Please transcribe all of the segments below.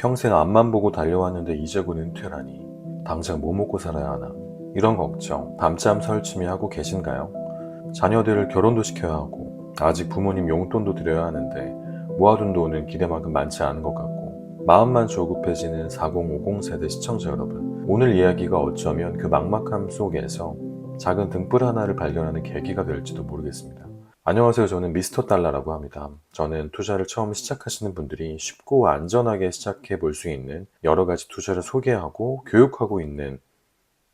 평생 앞만 보고 달려왔는데 이제 곧 은퇴라니 당장 뭐 먹고 살아야 하나 이런 걱정 밤잠 설치미 하고 계신가요? 자녀들을 결혼도 시켜야 하고 아직 부모님 용돈도 드려야 하는데 모아둔 돈은 기대만큼 많지 않은 것 같고 마음만 조급해지는 4050 세대 시청자 여러분 오늘 이야기가 어쩌면 그 막막함 속에서 작은 등불 하나를 발견하는 계기가 될지도 모르겠습니다. 안녕하세요. 저는 미스터 달러라고 합니다. 저는 투자를 처음 시작하시는 분들이 쉽고 안전하게 시작해 볼 수 있는 여러 가지 투자를 소개하고 교육하고 있는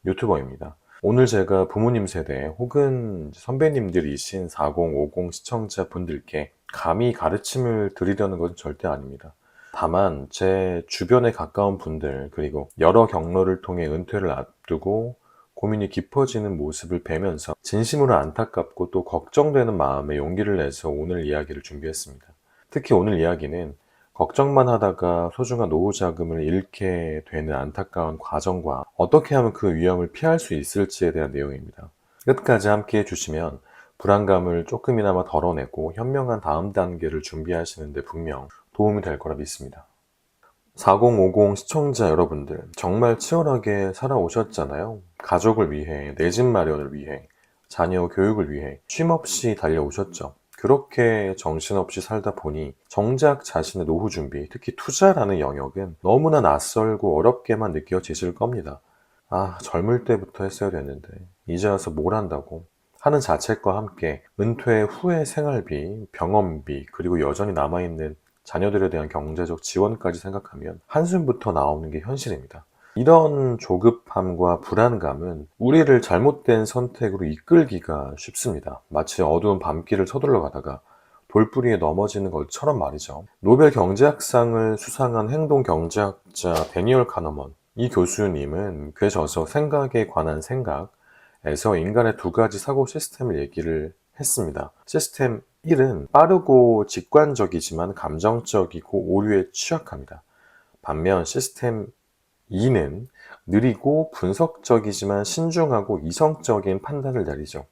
유튜버입니다. 오늘 제가 부모님 세대 혹은 선배님들이신 4050 시청자분들께 감히 가르침을 드리려는 것은 절대 아닙니다. 다만 제 주변에 가까운 분들 그리고 여러 경로를 통해 은퇴를 앞두고 고민이 깊어지는 모습을 뵈면서 진심으로 안타깝고 또 걱정되는 마음에 용기를 내서 오늘 이야기를 준비했습니다. 특히 오늘 이야기는 걱정만 하다가 소중한 노후 자금을 잃게 되는 안타까운 과정과 어떻게 하면 그 위험을 피할 수 있을지에 대한 내용입니다. 끝까지 함께 해주시면 불안감을 조금이나마 덜어내고 현명한 다음 단계를 준비하시는데 분명 도움이 될 거라 믿습니다. 4050 시청자 여러분들 정말 치열하게 살아오셨잖아요. 가족을 위해, 내 집 마련을 위해, 자녀 교육을 위해 쉼없이 달려오셨죠. 그렇게 정신없이 살다 보니 정작 자신의 노후 준비, 특히 투자라는 영역은 너무나 낯설고 어렵게만 느껴지실 겁니다. 아, 젊을 때부터 했어야 됐는데, 이제 와서 뭘 한다고? 하는 자책과 함께 은퇴 후의 생활비, 병원비, 그리고 여전히 남아있는 자녀들에 대한 경제적 지원까지 생각하면 한숨부터 나오는 게 현실입니다. 이런 조급함과 불안감은 우리를 잘못된 선택으로 이끌기가 쉽습니다. 마치 어두운 밤길을 서둘러 가다가 돌부리에 넘어지는 것처럼 말이죠. 노벨 경제학상을 수상한 행동 경제학자 데니얼 카너먼 이 교수님은 그에 져서 생각에 관한 생각에서 인간의 두 가지 사고 시스템을 얘기를 했습니다. 시스템 1은 빠르고 직관적이지만 감정적이고 오류에 취약합니다. 반면 시스템 2는 느리고 분석적이지만 신중하고 이성적인 판단을 내리죠.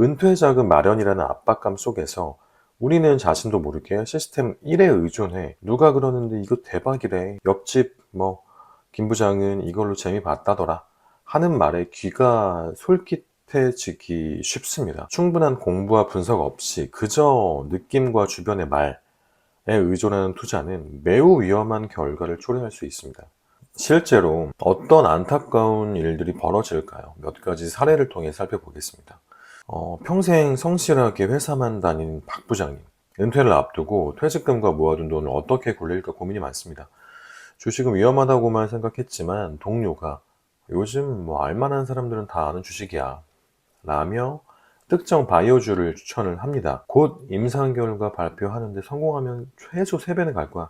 은퇴 자금 마련이라는 압박감 속에서 우리는 자신도 모르게 시스템 1에 의존해 누가 그러는데 이거 대박이래 옆집 뭐 김 부장은 이걸로 재미 봤다더라 하는 말에 귀가 솔깃해지기 쉽습니다. 충분한 공부와 분석 없이 그저 느낌과 주변의 말에 의존하는 투자는 매우 위험한 결과를 초래할 수 있습니다. 실제로 어떤 안타까운 일들이 벌어질까요? 몇 가지 사례를 통해 살펴보겠습니다. 어, 평생 성실하게 회사만 다닌 박 부장님. 은퇴를 앞두고 퇴직금과 모아둔 돈을 어떻게 굴릴까 고민이 많습니다. 주식은 위험하다고만 생각했지만 동료가 요즘 뭐 알만한 사람들은 다 아는 주식이야. 라며 특정 바이오주를 추천을 합니다. 곧 임상 결과 발표하는데 성공하면 최소 3배는 갈 거야.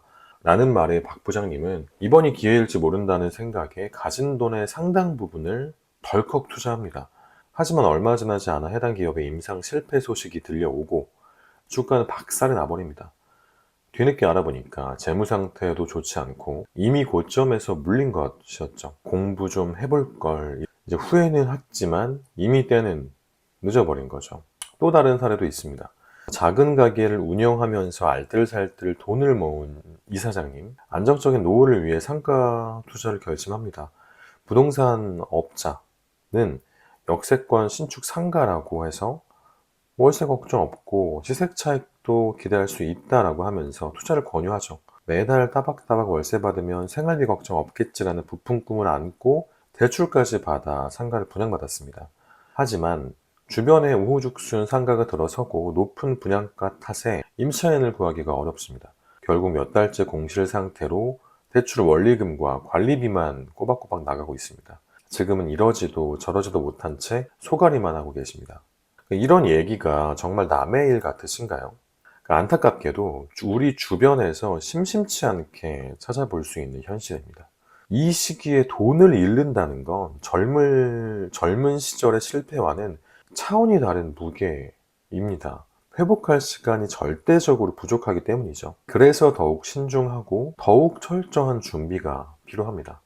라는 말에 박 부장님은 이번이 기회일지 모른다는 생각에 가진 돈의 상당 부분을 덜컥 투자합니다. 하지만 얼마 지나지 않아 해당 기업의 임상 실패 소식이 들려오고 주가는 박살이 나버립니다. 뒤늦게 알아보니까 재무 상태도 좋지 않고 이미 고점에서 물린 것이었죠. 공부 좀 해볼 걸 이제 후회는 했지만 이미 때는 늦어버린 거죠. 또 다른 사례도 있습니다. 작은 가게를 운영하면서 알뜰살뜰 돈을 모은 이사장님, 안정적인 노후를 위해 상가 투자를 결심합니다. 부동산 업자는 역세권 신축 상가라고 해서 월세 걱정 없고 시세 차익도 기대할 수 있다라고 하면서 투자를 권유하죠. 매달 따박따박 월세 받으면 생활비 걱정 없겠지라는 부푼 꿈을 안고 대출까지 받아 상가를 분양받았습니다. 하지만 주변에 우후죽순 상가가 들어서고 높은 분양가 탓에 임차인을 구하기가 어렵습니다. 결국 몇 달째 공실 상태로 대출 원리금과 관리비만 꼬박꼬박 나가고 있습니다. 지금은 이러지도 저러지도 못한 채 소가리만 하고 계십니다. 이런 얘기가 정말 남의 일 같으신가요? 안타깝게도 우리 주변에서 심심치 않게 찾아볼 수 있는 현실입니다. 이 시기에 돈을 잃는다는 건 젊을, 젊은 시절의 실패와는 차원이 다른 무게입니다. 회복할 시간이 절대적으로 부족하기 때문이죠. 그래서 더욱 신중하고 더욱 철저한 준비가 필요합니다.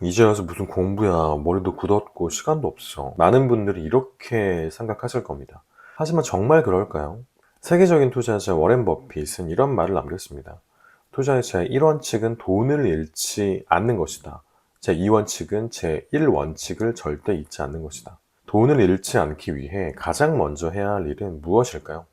이제 와서 무슨 공부야, 머리도 굳었고 시간도 없어. 많은 분들이 이렇게 생각하실 겁니다. 하지만 정말 그럴까요? 세계적인 투자자 워렌 버핏은 이런 말을 남겼습니다. 투자의 제 1원칙은 돈을 잃지 않는 것이다. 제 2원칙은 제 1원칙을 절대 잊지 않는 것이다. 돈을 잃지 않기 위해 가장 먼저 해야 할 일은 무엇일까요?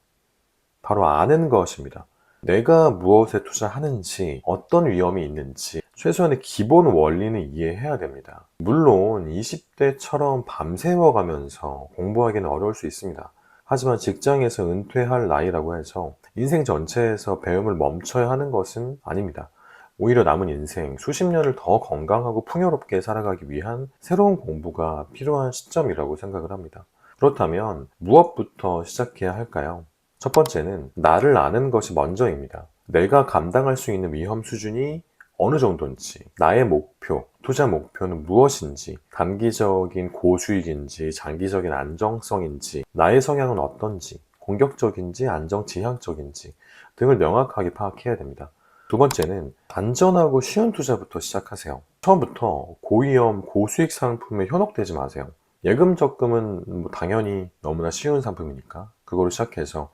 바로 아는 것입니다. 내가 무엇에 투자하는지, 어떤 위험이 있는지, 최소한의 기본 원리는 이해해야 됩니다. 물론 20대처럼 밤새워 가면서 공부하기는 어려울 수 있습니다. 하지만 직장에서 은퇴할 나이라고 해서 인생 전체에서 배움을 멈춰야 하는 것은 아닙니다. 오히려 남은 인생 수십 년을 더 건강하고 풍요롭게 살아가기 위한 새로운 공부가 필요한 시점이라고 생각을 합니다. 그렇다면 무엇부터 시작해야 할까요? 첫 번째는 나를 아는 것이 먼저입니다. 내가 감당할 수 있는 위험 수준이 어느 정도인지, 나의 목표, 투자 목표는 무엇인지, 단기적인 고수익인지, 장기적인 안정성인지, 나의 성향은 어떤지, 공격적인지, 안정 지향적인지 등을 명확하게 파악해야 됩니다. 두 번째는 안전하고 쉬운 투자부터 시작하세요. 처음부터 고위험, 고수익 상품에 현혹되지 마세요. 예금 적금은 뭐 당연히 너무나 쉬운 상품이니까 그거로 시작해서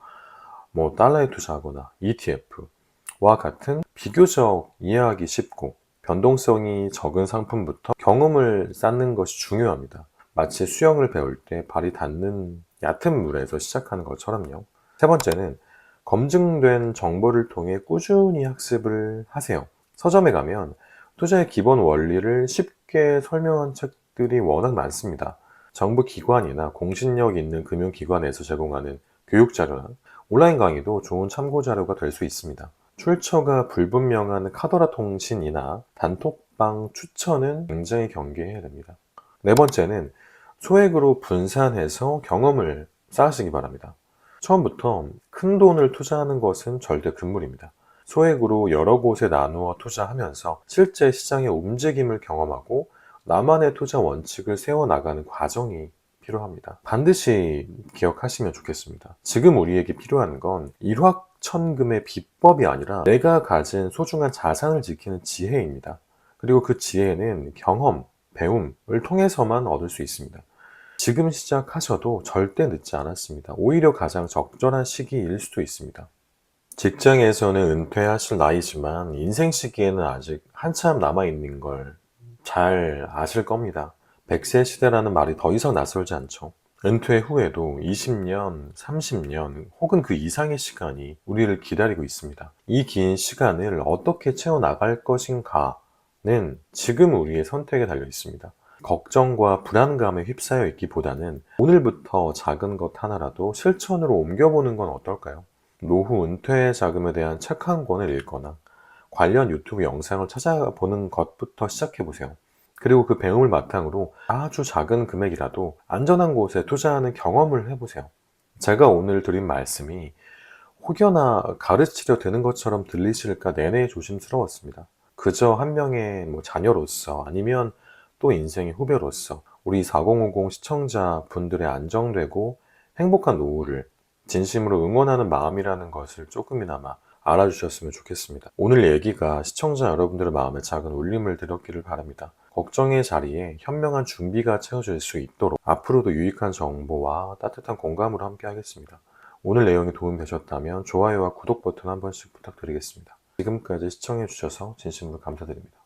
뭐 달러에 투자하거나 ETF와 같은 비교적 이해하기 쉽고 변동성이 적은 상품부터 경험을 쌓는 것이 중요합니다. 마치 수영을 배울 때 발이 닿는 얕은 물에서 시작하는 것처럼요. 세 번째는 검증된 정보를 통해 꾸준히 학습을 하세요. 서점에 가면 투자의 기본 원리를 쉽게 설명한 책들이 워낙 많습니다. 정부 기관이나 공신력 있는 금융기관에서 제공하는 교육 자료나 온라인 강의도 좋은 참고 자료가 될 수 있습니다. 출처가 불분명한 카더라 통신이나 단톡방 추천은 굉장히 경계해야 됩니다. 네 번째는 소액으로 분산해서 경험을 쌓으시기 바랍니다. 처음부터 큰 돈을 투자하는 것은 절대 금물입니다. 소액으로 여러 곳에 나누어 투자하면서 실제 시장의 움직임을 경험하고 나만의 투자 원칙을 세워나가는 과정이 필요합니다. 반드시 기억하시면 좋겠습니다. 지금 우리에게 필요한 건 일확천금의 비법이 아니라 내가 가진 소중한 자산을 지키는 지혜입니다. 그리고 그 지혜는 경험, 배움을 통해서만 얻을 수 있습니다. 지금 시작하셔도 절대 늦지 않았습니다. 오히려 가장 적절한 시기일 수도 있습니다. 직장에서는 은퇴하실 나이지만 인생 시기에는 아직 한참 남아있는 걸 잘 아실 겁니다. 100세 시대라는 말이 더 이상 낯설지 않죠. 은퇴 후에도 20년, 30년 혹은 그 이상의 시간이 우리를 기다리고 있습니다. 이 긴 시간을 어떻게 채워나갈 것인가는 지금 우리의 선택에 달려 있습니다. 걱정과 불안감에 휩싸여 있기보다는 오늘부터 작은 것 하나라도 실천으로 옮겨보는 건 어떨까요? 노후 은퇴 자금에 대한 책 한 권을 읽거나 관련 유튜브 영상을 찾아보는 것부터 시작해보세요. 그리고 그 배움을 바탕으로 아주 작은 금액이라도 안전한 곳에 투자하는 경험을 해보세요. 제가 오늘 드린 말씀이 혹여나 가르치려 되는 것처럼 들리실까 내내 조심스러웠습니다. 그저 한 명의 뭐 자녀로서 아니면 또 인생의 후배로서 우리 4050 시청자 분들의 안정되고 행복한 노후를 진심으로 응원하는 마음이라는 것을 조금이나마 알아주셨으면 좋겠습니다. 오늘 얘기가 시청자 여러분들의 마음에 작은 울림을 드렸기를 바랍니다. 걱정의 자리에 현명한 준비가 채워질 수 있도록 앞으로도 유익한 정보와 따뜻한 공감으로 함께 하겠습니다. 오늘 내용이 도움되셨다면 좋아요와 구독 버튼 한 번씩 부탁드리겠습니다. 지금까지 시청해주셔서 진심으로 감사드립니다.